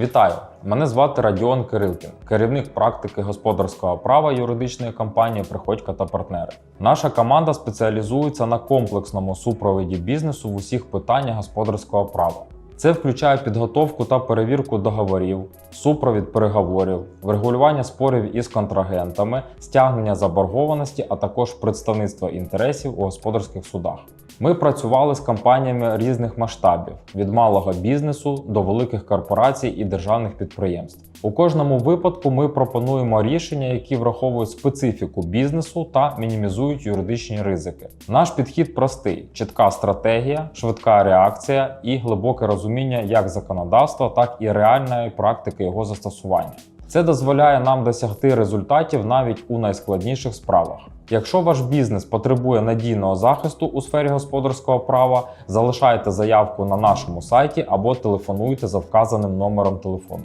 Вітаю! Мене звати Радіон Кирилкін, керівник практики господарського права юридичної компанії Приходько та партнери. Наша команда спеціалізується на комплексному супроводі бізнесу в усіх питаннях господарського права. Це включає підготовку та перевірку договорів, супровід переговорів, врегулювання спорів із контрагентами, стягнення заборгованості, а також представництво інтересів у господарських судах. Ми працювали з компаніями різних масштабів від малого бізнесу до великих корпорацій і державних підприємств. У кожному випадку ми пропонуємо рішення, які враховують специфіку бізнесу та мінімізують юридичні ризики. Наш підхід простий: чітка стратегія, швидка реакція і глибоке розуміння як законодавства, так і реальної практики його застосування. Це дозволяє нам досягти результатів навіть у найскладніших справах. Якщо ваш бізнес потребує надійного захисту у сфері господарського права, залишайте заявку на нашому сайті або телефонуйте за вказаним номером телефону.